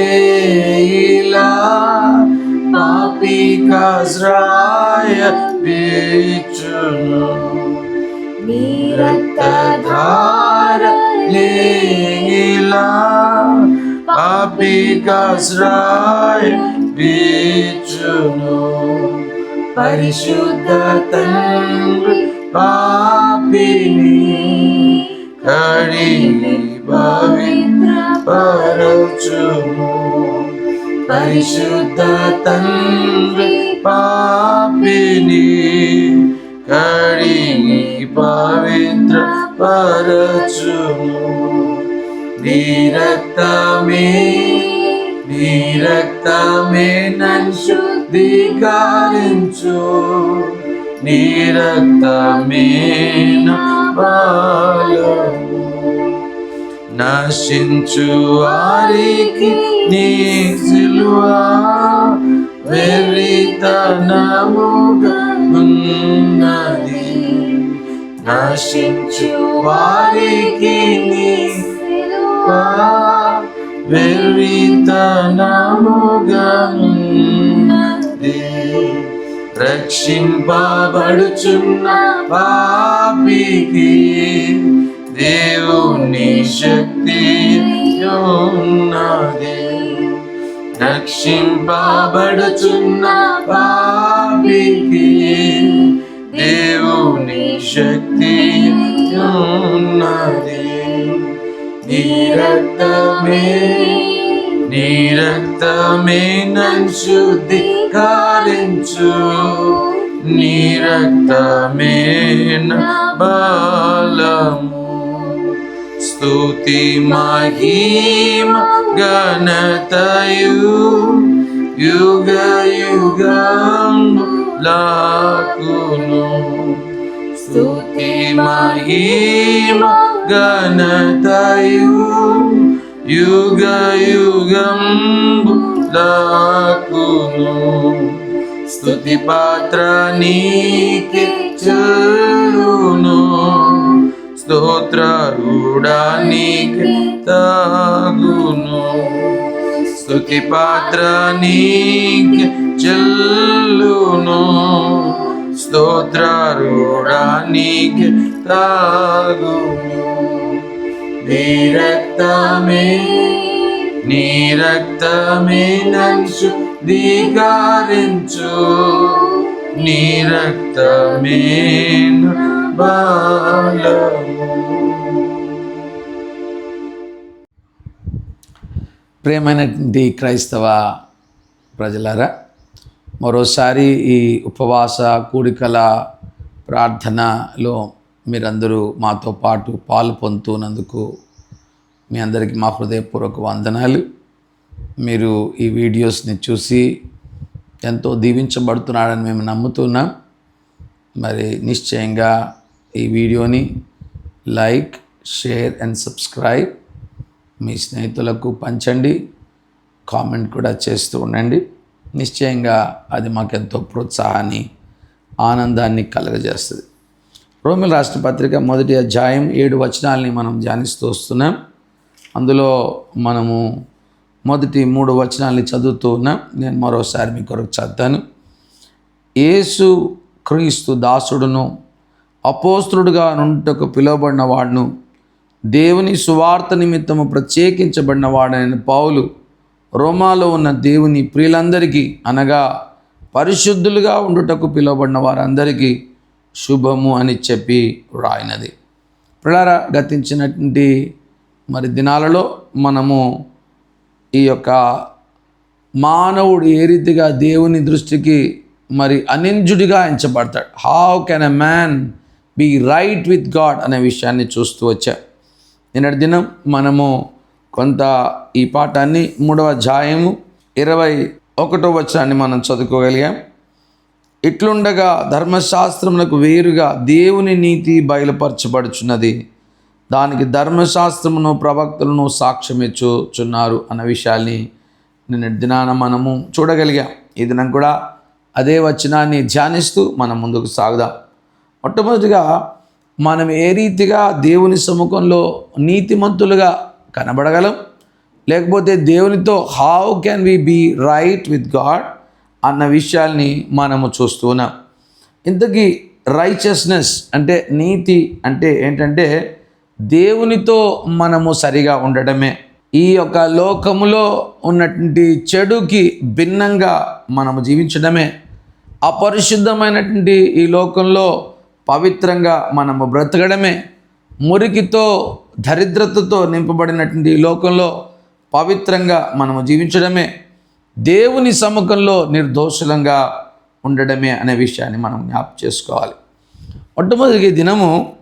ഈരത്താധാരലേയില പാപികാസ്രായ വീക്ഷണു നീരത്താധാരലേയില പാപികാസ്രായ വീക്ഷണു പരിശുദ്ധ തൻ പാപിനി పాపి కజ్రాయ బీచును పరిశుద్ధ తండ్రి పాపిని కడిగి పవిత్ర పరచును పరిశుద్ధ తండ్రి పాపిని కడిగి పవిత్ర పరచును నీ రక్తమే నన్ను శుద్ధీకరించు. నిరతమేన రక్తమే నశించు వారికి నీ సిలువా వెర్రితనముగా ఉన్నది. నశించు వారికి నీ సిలువా ఉన్నది. రక్షింపబడుచున్న పాపికి దేవుని శక్తి ఉన్నది. రక్షింపబడుచున్న పాపికి దేవుని శక్తి ఉన్నది. నిరక్తమే నిరక్తమే నీ శుద్ధి ధరించు శుద్ధీకరించు నీ రక్తమే బలము. స్తుతి మహిమ గణతయు యుగ యుగం లాకును స్తుతి మహిమ ఘనతయు యుగ యుగం లాకును స్తుతి పాత్ర నీకే చెల్లును స్తోత్రరుడా నీకి తాగును స్తుతి పాత్ర నీకి చెల్లును స్తోత్రరుడా నీకి తాగును నీ రక్తమే నీ రక్తమే నన్ను శుద్ధీకరించు నీ రక్తమే నా క్రైస్తవ ప్రజలారా మరోసారి ఈ ఉపవాస కూడికల ప్రార్థనలో మీరందరూ మాతో పాటు పాలు పొందుతున్నందుకు మీ అందరికీ మా హృదయపూర్వక వందనాలు. మీరు ఈ వీడియోస్ని చూసి ఎంతో దీవించబడుతున్నాడని మేము నమ్ముతున్నాం. మరి నిశ్చయంగా ఈ వీడియోని లైక్ షేర్ అండ్ సబ్స్క్రైబ్ మీ స్నేహితులకు పంచండి. కామెంట్ కూడా చేస్తూ ఉండండి. నిశ్చయంగా అది మాకెంతో ప్రోత్సాహాన్ని ఆనందాన్ని కలగజేస్తుంది. రోమిల్ రాష్ట్ర పత్రిక మొదటి అధ్యాయం ఏడు వచనాలని మనం ధ్యానిస్తూ వస్తున్నాం. అందులో మనము మొదటి మూడు వచనాలని చదువుతూ ఉన్నాం. నేను మరోసారి మీ కొరకు చదువుతాను యేసు క్రీస్తు దాసుడును అపోస్తుడుగా నుంటకు పిలువబడిన వాడును దేవుని సువార్త నిమిత్తము ప్రత్యేకించబడిన వాడైన పౌలు రోమాలో ఉన్న దేవుని ప్రియులందరికీ అనగా పరిశుద్ధులుగా ఉండుటకు పిలువబడిన వారందరికీ శుభము అని చెప్పి వ్రాయినది. పిల్లరా గతించినటువంటి మరి దినాలలో మనము ఈ యొక్క మానవుడు ఏ రీతిగా దేవుని దృష్టికి మరి అనింజుడిగా ఎంచబడతాడు. How can a man be right with God అనే విషయాన్ని చూస్తూ వచ్చా. నిన్నటి దినం మనము కొంత ఈ పాఠాన్ని మూడవ అధ్యాయము ఇరవై ఒకటో వచనాన్ని మనం చదువుకోగలిగాం. ఇట్లుండగా ధర్మశాస్త్రమునకు వేరుగా దేవుని నీతి బయలుపరచబడుచున్నది. దానికి ధర్మశాస్త్రమును ప్రవక్తలను సాక్ష్యం ఇచ్చుచున్నారు అన్న విషయాల్ని నిన్న దినాన మనము చూడగలిగాం. ఈ దినం కూడా అదే వచనాన్ని ధ్యానిస్తూ మనం ముందుకు సాగుదాం. మొట్టమొదటిగా మనం ఏ రీతిగా దేవుని సముఖంలో నీతిమంతులుగా కనబడగలం? లేకపోతే దేవునితో how can we be right with God అన్న విషయాల్ని మనము చూస్తున్నాం ఇంతకీ రైచస్నెస్ అంటే నీతి అంటే ఏంటంటే దేవునితో మనము సరిగా ఉండడమే. ఈ యొక్క లోకములో ఉన్నటువంటి చెడుకి భిన్నంగా మనము జీవించడమే. అపరిశుద్ధమైనటువంటి ఈ లోకంలో పవిత్రంగా మనము బ్రతకడమే. మురికితో దరిద్రతతో నింపబడినటువంటి ఈ లోకంలో పవిత్రంగా మనము జీవించడమే. దేవుని సముఖంలో నిర్దోషులంగా ఉండడమే అనే విషయాన్ని మనం జ్ఞాపం చేసుకోవాలి. మొట్టమొదటి దినము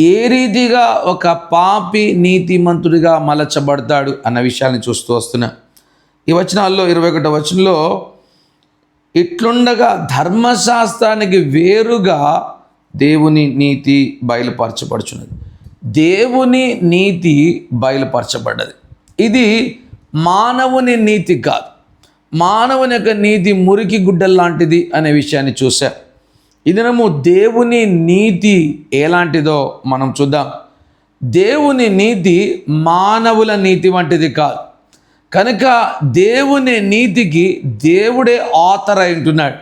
ఏ రీతిగా ఒక పాపి నీతిమంతుడిగా మలచబడతాడు అన్న విషయాన్ని చూస్తూ వస్తున్నా. ఈ వచనాల్లో ఇరవై ఒకటో వచనంలో ఇట్లుండగా ధర్మశాస్త్రానికి వేరుగా దేవుని నీతి బయలుపరచబడుచున్నది. దేవుని నీతి బయలుపరచబడ్డది. ఇది మానవుని నీతి కాదు. మానవుని యొక్క నీతి మురికి గుడ్డల్లాంటిది అనే విషయాన్ని చూశాం. ఈ దినము దేవుని నీతి ఎలాంటిదో మనం చూద్దాం. దేవుని నీతి మానవుల నీతి వంటిది కాదు. కనుక దేవుని నీతికి దేవుడే ఆథర్ అయి ఉంటున్నాడు.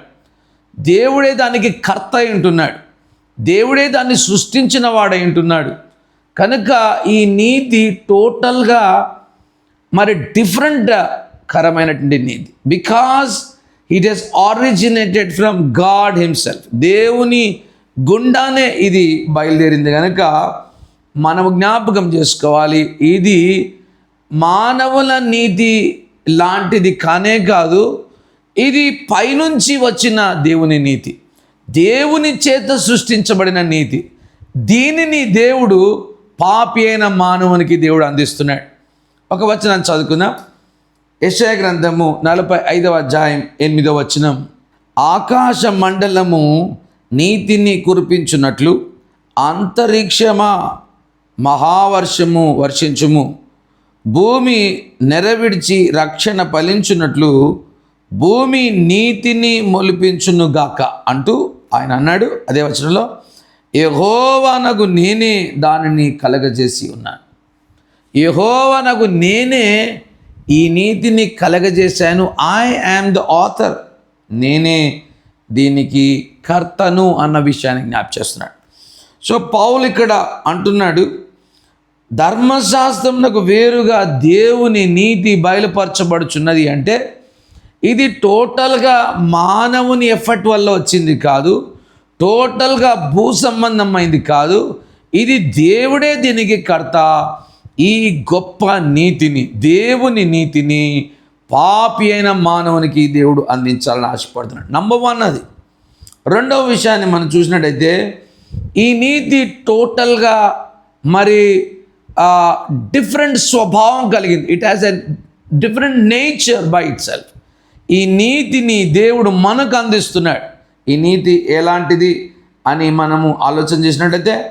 దేవుడే దానికి కర్త అయి ఉంటున్నాడు. దేవుడే దాన్ని సృష్టించిన వాడై ఉంటున్నాడు. కనుక ఈ నీతి టోటల్గా మరి డిఫరెంట్ కరమైనటువంటి నీతి. Because it has originated from God himself దేవుని గుండానే ఇది బయలుదేరింది కనుక మనం జ్ఞాపకం చేసుకోవాలి. ఇది మానవుల నీతి లాంటిది కానే కాదు ఇది పైనుంచి వచ్చిన దేవుని నీతి. దేవుని చేత సృష్టించబడిన నీతి. దీనిని దేవుడు పాపి అయిన మానవునికి దేవుడు అందిస్తున్నాడు. ఒక వచనం చదువుకుందాం. యశయ గ్రంథము నలభై ఐదవ అధ్యాయం ఎనిమిదవ వచనం. ఆకాశ మండలము నీతిని కురిపించున్నట్లు అంతరిక్షమా మహావర్షము వర్షించుము. భూమి నెరవిడిచి రక్షణ ఫలించున్నట్లు భూమి నీతిని మొలిపించునుగాక అంటూ ఆయన అన్నాడు. అదే వచనంలో యహోవానగు నేనే దానిని కలగజేసి ఉన్నాను. యహోవనకు నేనే ఈ నీతిని కలగజేశాను. ఐ యామ్ ద ఆథర్ నేనే దీనికి కర్తను అన్న విషయాన్ని జ్ఞాప్ చేస్తున్నాడు. సో పౌలు ఇక్కడ అంటున్నాడు ధర్మశాస్త్రంకు వేరుగా దేవుని నీతి బయలుపరచబడుచున్నది అంటే ఇది టోటల్గా మానవుని ఎఫర్ట్ వల్ల వచ్చింది కాదు టోటల్గా భూ సంబంధమైంది కాదు ఇది దేవుడే దీనికి కర్త ఈ గొప్ప నీతిని దేవుని నీతిని పాపి అయిన మానవునికి దేవుడు అందించాలని ఆశపడుతున్నాడు. నంబర్ వన్ అది. రెండవ విషయాన్ని మనం చూసినట్టయితే ఈ నీతి టోటల్గా మరి డిఫరెంట్ స్వభావం కలిగింది. It has a different nature by itself ఈ నీతిని దేవుడు మనకు అందిస్తున్నాడు. ఈ నీతి ఎలాంటిది అని మనము ఆలోచన చేసినట్టయితే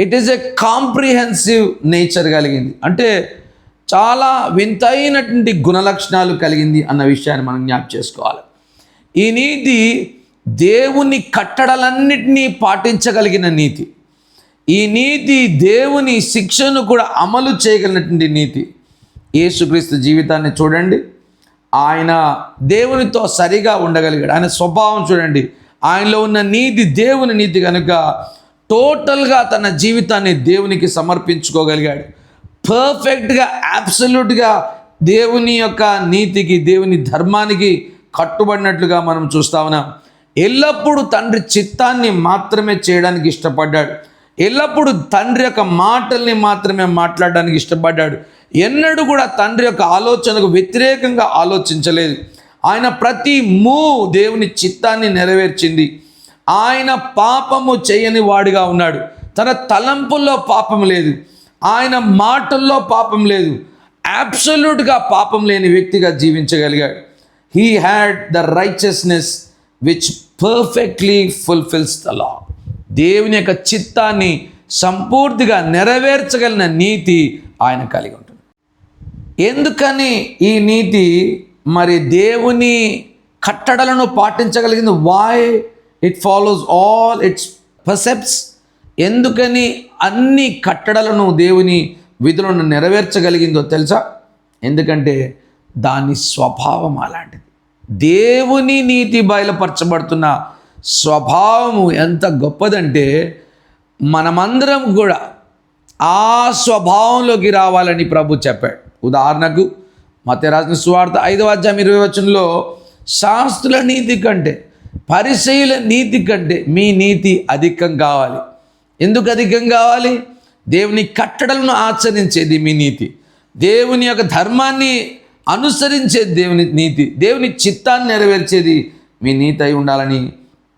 it is a comprehensive nature కలిగింది. అంటే చాలా వింతైనటువంటి గుణలక్షణాలు కలిగింది అన్న విషయాన్ని మనం జ్ఞాప చేసుకోవాలి. ఈ నీతి దేవుని కట్టడలన్నిటినీ పాటించగలిగిన నీతి. ఈ నీతి దేవుని శిక్షను కూడా అమలు చేయగలిగినటువంటి నీతి. యేసుక్రీస్తు జీవితాన్ని చూడండి. ఆయన దేవునితో సరిగా ఉండగలిగాడు. ఆయన స్వభావం చూడండి. ఆయనలో ఉన్న నీతి దేవుని నీతి కనుక టోటల్గా తన జీవితాన్ని దేవునికి సమర్పించుకోగలిగాడు. పర్ఫెక్ట్గా అబ్సల్యూట్గా దేవుని యొక్క నీతికి దేవుని ధర్మానికి కట్టుబడినట్లుగా మనం చూస్తా ఉన్నాం. ఎల్లప్పుడూ తండ్రి చిత్తాన్ని మాత్రమే చేయడానికి ఇష్టపడ్డాడు. ఎల్లప్పుడూ తండ్రి యొక్క మాటల్ని మాత్రమే మాట్లాడడానికి ఇష్టపడ్డాడు. ఎన్నడూ కూడా తండ్రి యొక్క ఆలోచనకు వ్యతిరేకంగా ఆలోచించలేదు. ఆయన ప్రతి మూ దేవుని చిత్తాన్ని నెరవేర్చింది. ఆయన పాపము చేయని వాడిగా ఉన్నాడు. తన తలంపుల్లో పాపం లేదు. ఆయన మాటల్లో పాపం లేదు. అబ్సల్యూట్గా పాపం లేని వ్యక్తిగా జీవించగలిగాడు. He had the righteousness which perfectly fulfills the law దేవుని యొక్క చిత్తాన్ని సంపూర్తిగా నెరవేర్చగలిగిన నీతి ఆయన కలిగి ఉంటుంది. ఎందుకని ఈ నీతి మరి దేవుని కట్టడలను పాటించగలిగింది? Why it follows all its precepts ఎందుకని అన్ని కట్టడలను దేవుని విధులను నెరవేర్చగలిగిందో తెలుసా? ఎందుకంటే దాని స్వభావం అలాంటిది. దేవుని నీతి బయలుపరచబడుతున్న స్వభావము ఎంత గొప్పదంటే మనమందరం కూడా ఆ స్వభావంలోకి రావాలని ప్రభు చెప్పాడు. ఉదాహరణకు మత రాసిన సువార్త ఐదవ అధ్యాయం ఇరవై వచనంలో శాస్త్రుల నీతి కంటే పరిచయుల నీతి కంటే మీ నీతి అధికం కావాలి. ఎందుకు అధికం కావాలి? దేవుని కట్టడలను ఆచరించేది మీ నీతి. దేవుని యొక్క ధర్మాన్ని అనుసరించేది దేవుని నీతి. దేవుని చిత్తాన్ని నెరవేర్చేది మీ నీతి అయి ఉండాలని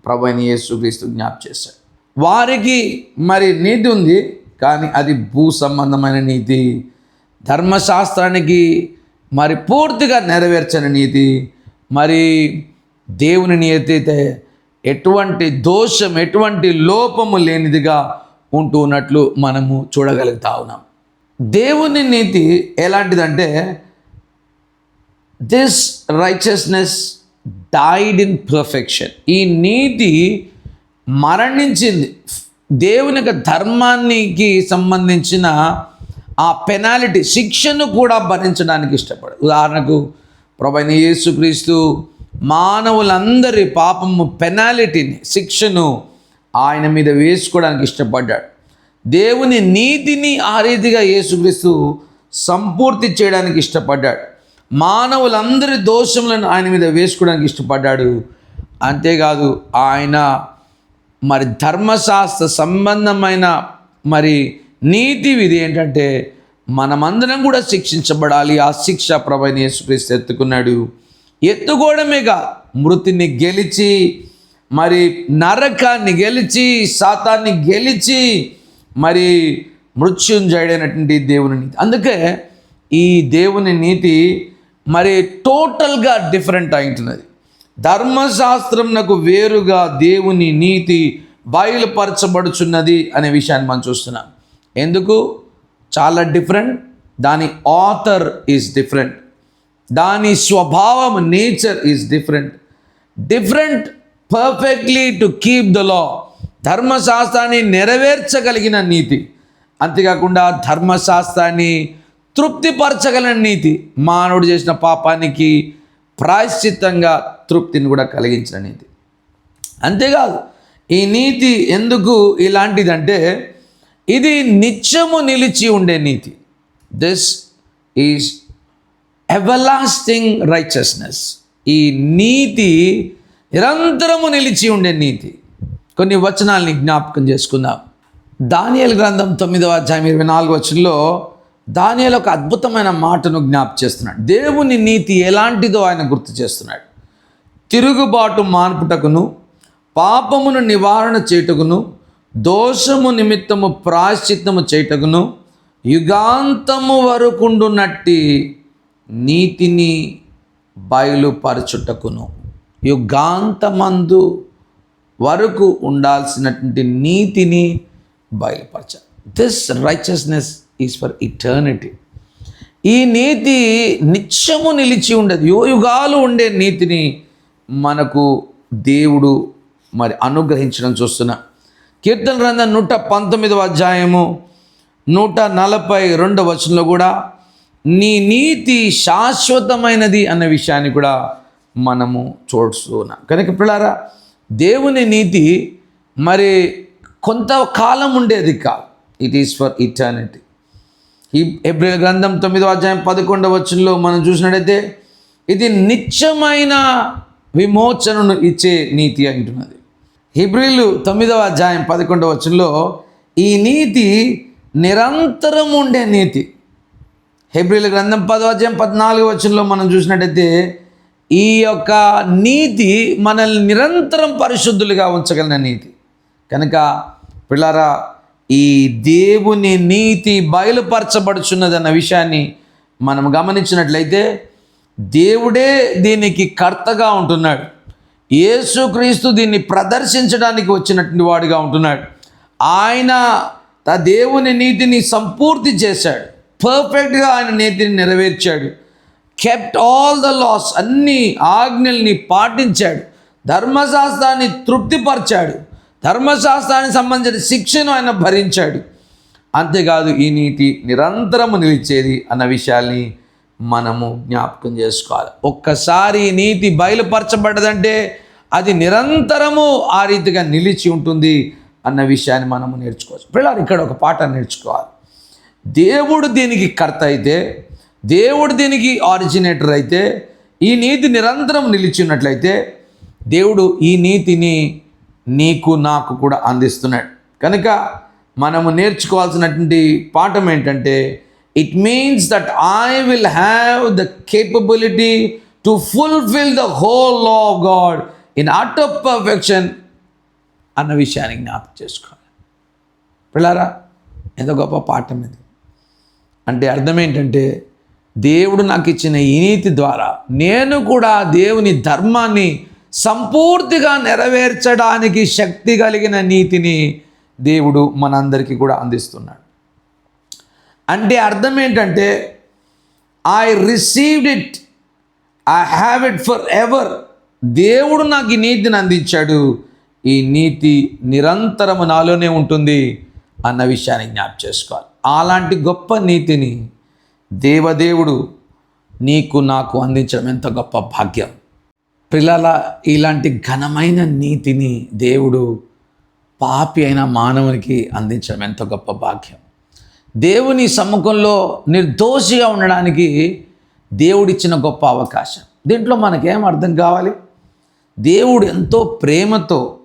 ప్రభు అయిన యేసుక్రీస్తు జ్ఞాప చేశాడు. వారికి మరి నీతి ఉంది కానీ అది భూ సంబంధమైన నీతి. ధర్మశాస్త్రానికి మరి పూర్తిగా నెరవేర్చని నీతి. మరి దేవుని ఎత్తితే ఎటువంటి దోషం ఎటువంటి లోపము లేనిదిగా ఉంటూ ఉన్నట్లు మనము చూడగలుగుతా ఉన్నాం. దేవుని నీతి ఎలాంటిదంటే this righteousness died in perfection ఈ నీతి మరణించింది. దేవుని యొక్క ధర్మానికి సంబంధించిన ఆ పెనాలిటీ శిక్షను కూడా భరించడానికి ఇష్టపడదు ఉదాహరణకు ప్రభైన యేసుక్రీస్తు మానవులందరి పాపము పెనాలిటీని శిక్షను ఆయన మీద వేసుకోవడానికి ఇష్టపడ్డాడు. దేవుని నీతిని ఆ రీతిగా యేసుక్రీస్తు సంపూర్తి చేయడానికి ఇష్టపడ్డాడు. మానవులందరి దోషములను ఆయన మీద వేసుకోవడానికి ఇష్టపడ్డాడు. అంతేకాదు ఆయన మరి ధర్మశాస్త్ర సంబంధమైన మరి నీతి విధి ఏంటంటే మనమందరం కూడా శిక్షించబడాలి. ఆ శిక్ష ప్రభైన యేసుక్రీస్తు ఎత్తుకున్నాడు. ఎత్తుకోవడమేగా మృతిని గెలిచి మరి నరకాన్ని గెలిచి శాతాన్ని గెలిచి మరి మృత్యుంజయుడైనటువంటి దేవుని నీతి. అందుకే ఈ దేవుని నీతి మరి టోటల్గా డిఫరెంట్ అయింటున్నది ధర్మశాస్త్రంనకు వేరుగా దేవుని నీతి బయలుపరచబడుచున్నది అనే విషయాన్ని మనం చూస్తున్నాం. ఎందుకు? చాలా డిఫరెంట్. దాని ఆథర్ ఈజ్ డిఫరెంట్. దాని స్వభావం nature is different different perfectly to keep the law ధర్మశాస్త్రాన్ని నెరవేర్చగలిగిన నీతి. అంతేకాకుండా ధర్మశాస్త్రాన్ని తృప్తిపరచగలిగిన నీతి. మానవుడు చేసిన పాపానికి ప్రాయశ్చిత్తంగా తృప్తిని కూడా కలిగించిన నీతి. అంతేకాదు ఈ నీతి ఎందుకు ఇలాంటిదంటే ఇది నిత్యము నిలిచి ఉండే నీతి. దిస్ ఈజ్ ఎవలాస్టింగ్ రైచస్నెస్ ఈ నీతి నిరంతరము నిలిచి ఉండే నీతి. కొన్ని వచనాలని జ్ఞాపకం చేసుకుందాం. దానియల్ గ్రంథం తొమ్మిదవ అధ్యాయం ఇరవై నాలుగు వచనంలో దానియల్ ఒక అద్భుతమైన మాటను జ్ఞాపకం చేస్తున్నాడు. దేవుని నీతి ఎలాంటిదో ఆయన గుర్తు చేస్తున్నాడు. తిరుగుబాటు మార్పుటకును పాపమును నివారణ చేయుటకును దోషము నిమిత్తము ప్రాశ్చిత్తము చేయుటకును యుగాంతము వరకుండునట్టి నీతిని బయలుపరచుటకును. యుగాంతమందు వరకు ఉండాల్సినటువంటి నీతిని బయలుపరచ. This righteousness is for eternity ఈ నీతి నిత్యము నిలిచి ఉండదు. యుగ యుగాలు ఉండే నీతిని మనకు దేవుడు మరి అనుగ్రహించడం చూస్తున్నా. కీర్తన గ్రంథం నూట పంతొమ్మిదవ అధ్యాయము నూట నలభై రెండవ వచనంలో కూడా నీ నీతి శాశ్వతమైనది అన్న విషయాన్ని కూడా మనము చూడుస్తున్నాం కనుక పిల్లారా దేవుని నీతి మరి కొంతకాలం ఉండేది కాదు. ఇట్ ఈస్ ఫర్ ఇటర్నిటీ ఈ ఏప్రిల్ గ్రంథం తొమ్మిదో అధ్యాయం పదకొండవ వచనంలో మనం చూసినట్టయితే ఇది నిత్యమైన విమోచనను ఇచ్చే నీతి అంటున్నది హిబ్రిలు తొమ్మిదవ అధ్యాయం పదకొండవ వచనంలో ఈ నీతి నిరంతరం ఉండే నీతి. హెబ్రిల్ గ్రంథం పదో అధ్యాయం పద్నాలుగు వచనంలో మనం చూసినట్టయితే ఈ యొక్క నీతి మనల్ని నిరంతరం పరిశుద్ధులుగా ఉంచగలిగిన నీతి. కనుక పిల్లరా ఈ దేవుని నీతి బయలుపరచబడుచున్నదన్న విషయాన్ని మనం గమనించినట్లయితే దేవుడే దీనికి కర్తగా ఉంటున్నాడు. యేసుక్రీస్తు దీన్ని ప్రదర్శించడానికి వచ్చినటువంటి వాడుగా ఉంటున్నాడు. ఆయన ఆ దేవుని నీతిని సంపూర్తి చేశాడు. పర్ఫెక్ట్గా ఆయన నీతిని నెరవేర్చాడు. కెప్ట్ ఆల్ ద లాస్ అన్ని ఆజ్ఞల్ని పాటించాడు. ధర్మశాస్త్రాన్ని తృప్తిపరిచాడు. ధర్మశాస్త్రానికి సంబంధించిన శిక్షను ఆయన భరించాడు. అంతేకాదు ఈ నీతి నిరంతరము నిలిచేది అన్న విషయాల్ని మనము జ్ఞాపకం చేసుకోవాలి. ఒక్కసారి నీతి బయలుపరచబడ్డదంటే అది నిరంతరము ఆ రీతిగా నిలిచి ఉంటుంది అన్న విషయాన్ని మనము నేర్చుకోవచ్చు. పిల్లలు ఇక్కడ ఒక పాట నేర్చుకోవాలి. దేవుడు దీనికి కర్త అయితే దేవుడు దీనికి ఆరిజినేటర్ అయితే ఈ నీతి నిరంతరం నిలిచినట్లయితే దేవుడు ఈ నీతిని నీకు నాకు కూడా అందిస్తున్నాడు. కనుక మనము నేర్చుకోవాల్సినటువంటి పాఠం ఏంటంటే it means that I will have the capability to fulfill the whole law of God in art of perfection అన్న విషయాన్ని జ్ఞాపకం చేసుకోవాలి. పిల్లారా ఎంత గొప్ప పాఠం ఇది. అంటే అర్థం ఏంటంటే దేవుడు నాకు ఇచ్చిన ఈ నీతి ద్వారా నేను కూడా దేవుని ధర్మాన్ని సంపూర్తిగా నెరవేర్చడానికి శక్తి కలిగిన నీతిని దేవుడు మనందరికీ కూడా అందిస్తున్నాడు. అంటే అర్థం ఏంటంటే I received it I have it forever దేవుడు నాకు ఈ నీతిని అందించాడు. ఈ నీతి నిరంతరము నాలోనే ఉంటుంది అన్న విషయాన్ని జ్ఞాప చేసుకోవాలి. అలాంటి గొప్ప నీతిని దేవదేవుడు నీకు నాకు అందించడం ఎంత గొప్ప భాగ్యం. పిల్లల ఇలాంటి ఘనమైన నీతిని దేవుడు పాపి అయిన మానవునికి అందించడం ఎంత గొప్ప భాగ్యం. దేవుని సమ్ముఖంలో నిర్దోషిగా ఉండడానికి దేవుడిచ్చిన గొప్ప అవకాశం. దీంట్లో మనకేం అర్థం కావాలి? దేవుడు ఎంతో ప్రేమతో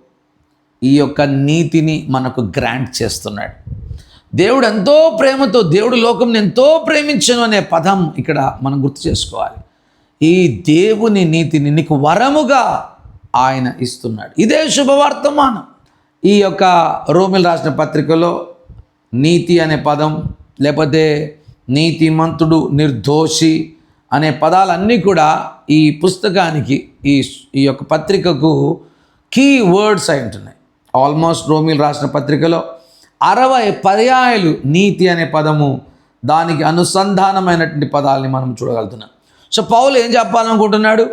ఈ యొక్క నీతిని మనకు గ్రాంట్ చేస్తున్నాడు. దేవుడు ఎంతో ప్రేమతో దేవుడు లోకం ఎంతో ప్రేమించను అనే పదం ఇక్కడ మనం గుర్తు చేసుకోవాలి. ఈ దేవుని నీతిని నీకు వరముగా ఆయన ఇస్తున్నాడు. ఇదే శుభవర్తమానం. ఈ యొక్క రోమిల్ రాసిన పత్రికలో నీతి అనే పదం లేకపోతే నీతిమంతుడు నిర్దోషి అనే పదాలన్నీ కూడా ఈ పుస్తకానికి ఈ ఈ యొక్క పత్రికకు కీ వర్డ్స్ అయి ఉంటున్నాయి. ఆల్మోస్ట్ రోమిల్ రాసిన పత్రికలో అరవై పర్యాయాలు నీతి అనే పదము దానికి అనుసంధానమైనటువంటి పదాలని మనం చూడగలుగుతున్నాం. సో పౌలు ఏం చెప్పాలనుకుంటున్నాడు?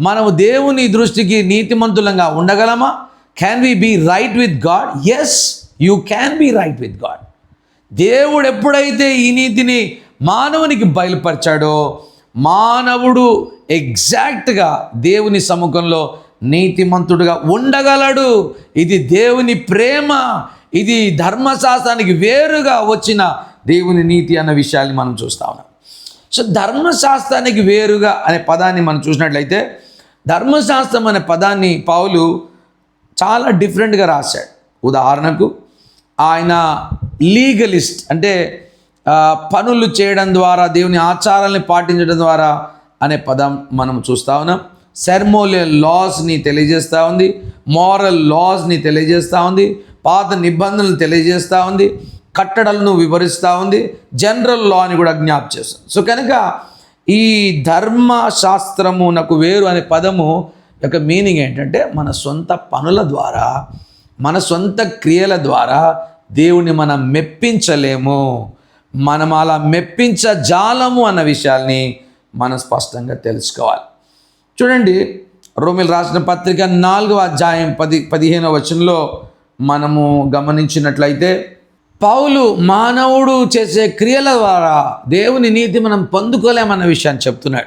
మనము దేవుని దృష్టికి నీతిమంతులంగా ఉండగలమా? Can we be right with God yes you can be right with God దేవుడు ఎప్పుడైతే ఈ నీతిని మానవునికి బయలుపరిచాడో మానవుడు ఎగ్జాక్ట్గా దేవుని సముఖంలో నీతిమంతుడుగా ఉండగలడు. ఇది దేవుని ప్రేమ. ఇది ధర్మశాస్త్రానికి వేరుగా వచ్చిన దేవుని నీతి అన్న విషయాన్ని మనం చూస్తా ఉన్నాం. సో ధర్మశాస్త్రానికి వేరుగా అనే పదాన్ని మనం చూసినట్లయితే ధర్మశాస్త్రం అనే పదాన్ని పౌలు చాలా డిఫరెంట్గా రాశాడు. ఉదాహరణకు ఆయన లీగలిస్ట్ అంటే పనులు చేయడం ద్వారా దేవుని ఆచారాలని పాటించడం ద్వారా అనే పదం మనం చూస్తా ఉన్నాం. సెర్మోలియల్ లాస్ని తెలియజేస్తూ ఉంది మారల్ లాస్ని తెలియజేస్తూ ఉంది పాత నిబంధనలు తెలియజేస్తూ ఉంది కట్టడలను వివరిస్తూ ఉంది జనరల్ లా అని కూడా జ్ఞాప్ చేస్తుంది సో కనుక ఈ ధర్మశాస్త్రము నాకు వేరు అనే పదము యొక్క మీనింగ్ ఏంటంటే మన సొంత పనుల ద్వారా మన సొంత క్రియల ద్వారా దేవుని మనం మెప్పించలేము. మనం అలా మెప్పించ జాలము అన్న విషయాల్ని మనం స్పష్టంగా తెలుసుకోవాలి. చూడండి రోమిల్ రాసిన పత్రిక నాలుగవ అధ్యాయం పది పదిహేనవ వచనంలో మనము గమనించినట్లయితే పౌలు మానవుడు చేసే క్రియల ద్వారా దేవుని నీతి మనం పొందుకోలేమన్న విషయాన్ని చెప్తున్నాడు.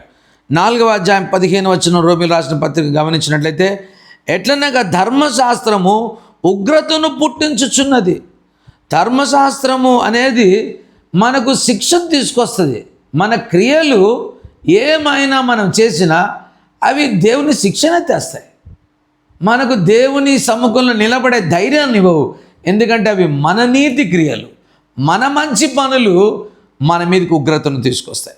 నాలుగవ అధ్యాయం పదిహేను వచ్చిన రోమిల్ రాసిన పత్రిక గమనించినట్లయితే ఎట్లనగా ధర్మశాస్త్రము ఉగ్రతను పుట్టించుచున్నది. ధర్మశాస్త్రము అనేది మనకు శిక్షను తీసుకొస్తుంది. మన క్రియలు ఏమైనా మనం చేసినా అవి దేవుని శిక్షణ తెస్తాయి. మనకు దేవుని సముఖంలో నిలబడే ధైర్యాన్ని ఇవ్వవు. ఎందుకంటే అవి మన నీతి క్రియలు. మన మంచి పనులు మన మీదకి ఉగ్రతను తీసుకొస్తాయి.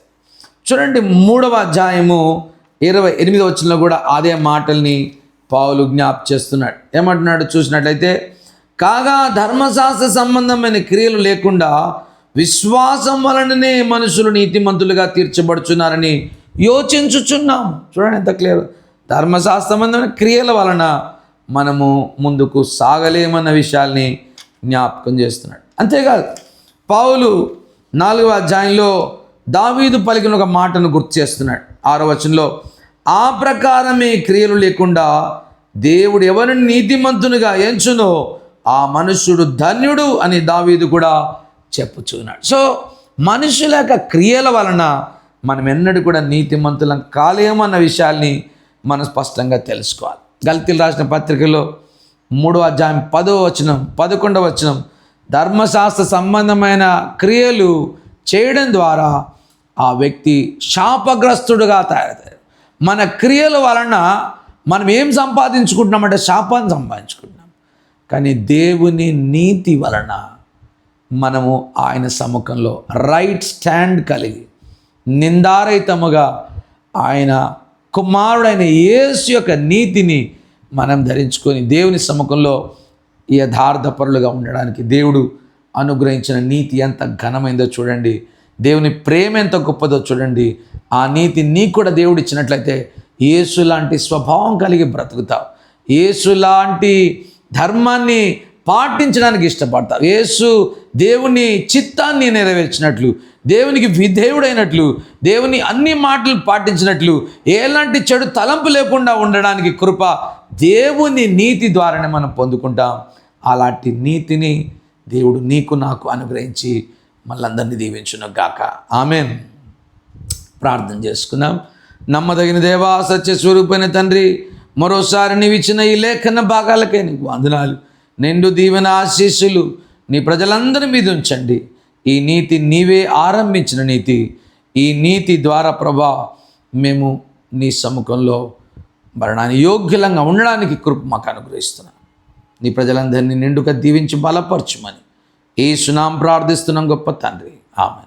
చూడండి మూడవ అధ్యాయము ఇరవై ఎనిమిది వచ్చిన కూడా అదే మాటల్ని పావులు జ్ఞాప్ చేస్తున్నాడు. ఏమంటున్నాడు? చూసినట్లయితే కాగా ధర్మశాస్త్ర సంబంధమైన క్రియలు లేకుండా విశ్వాసం వలననే మనుషులు నీతిమంతులుగా తీర్చబడుచున్నారని యోచించుచున్నాం. చూడండి ఎంత క్లియర్. ధర్మశాస్త్రమైన క్రియల వలన మనము ముందుకు సాగలేమన్న విషయాల్ని జ్ఞాపకం చేస్తున్నాడు. అంతేకాదు పౌలు నాలుగవ అధ్యాయంలో దావీదు పలికిన ఒక మాటను గుర్తు చేస్తున్నాడు. ఆరో వచనంలో ఆ ప్రకారమే క్రియలు లేకుండా దేవుడు ఎవరిని నీతిమంతునిగా ఎంచునో ఆ మనుష్యుడు ధన్యుడు అని దావీదు కూడా చెప్పుచున్నాడు. సో మనుషుల యొక్క క్రియల వలన మనం ఎన్నడూ కూడా నీతిమంతులం కాలేమన్న విషయాల్ని మనం స్పష్టంగా తెలుసుకోవాలి. గల్తీలు రాసిన పత్రికలో మూడో అధ్యాయం పదో వచనం పదకొండవ వచనం ధర్మశాస్త్ర సంబంధమైన క్రియలు చేయడం ద్వారా ఆ వ్యక్తి శాపగ్రస్తుడుగా తయారవుతాడు. మన క్రియల వలన మనం ఏం సంపాదించుకుంటున్నామంటే శాపాన్ని సంపాదించుకుంటున్నాం. కానీ దేవుని నీతి వలన మనము ఆయన సముఖంలో రైట్ స్టాండ్ కలిగి నిందారహితముగా ఆయన కుమారుడైన యేసు యొక్క నీతిని మనం ధరించుకొని దేవుని సముఖంలో యథార్థపరులుగా ఉండడానికి దేవుడు అనుగ్రహించిన నీతి ఎంత ఘనమైందో చూడండి. దేవుని ప్రేమ ఎంత గొప్పదో చూడండి. ఆ నీతి నీకు కూడా దేవుడు ఇచ్చినట్లయితే యేసు లాంటి స్వభావం కలిగి బ్రతుకుతావు. యేసు లాంటి ధర్మాన్ని పాటించడానికి ఇష్టపడతావు. యేసు దేవుని చిత్తాన్ని నెరవేర్చినట్లు దేవునికి విధేయుడైనట్లు దేవుని అన్ని మాటలు పాటించినట్లు ఎలాంటి చెడు తలంపు లేకుండా ఉండడానికి కృప దేవుని నీతి ద్వారానే మనం పొందుకుంటాం. అలాంటి నీతిని దేవుడు నీకు నాకు అనుగ్రహించి మళ్ళందరినీ దీవించును గాక ఆమెన్. ప్రార్థన చేసుకుందాం. నమ్మదగిన దేవా సత్య స్వరూపైన తండ్రి మరోసారి నీవు ఇచ్చిన ఈ లేఖన భాగాలకే నీకు వందనాలు. నిండు దీవెన ఆశీస్సులు నీ ప్రజలందరి మీద ఉంచండి. ఈ నీతి నీవే ఆరంభించిన నీతి. ఈ నీతి ద్వారా ప్రభా మేము నీ సముఖంలో మరణాన్ని యోగ్యులంగా ఉండడానికి కృప మాకు అనుగ్రహిస్తున్నాం. నీ ప్రజలందరినీ నిండుగా దీవించి బలపరచుమని. ఈ సునాం ప్రార్థిస్తున్నాం గొప్ప తండ్రి. ఆమె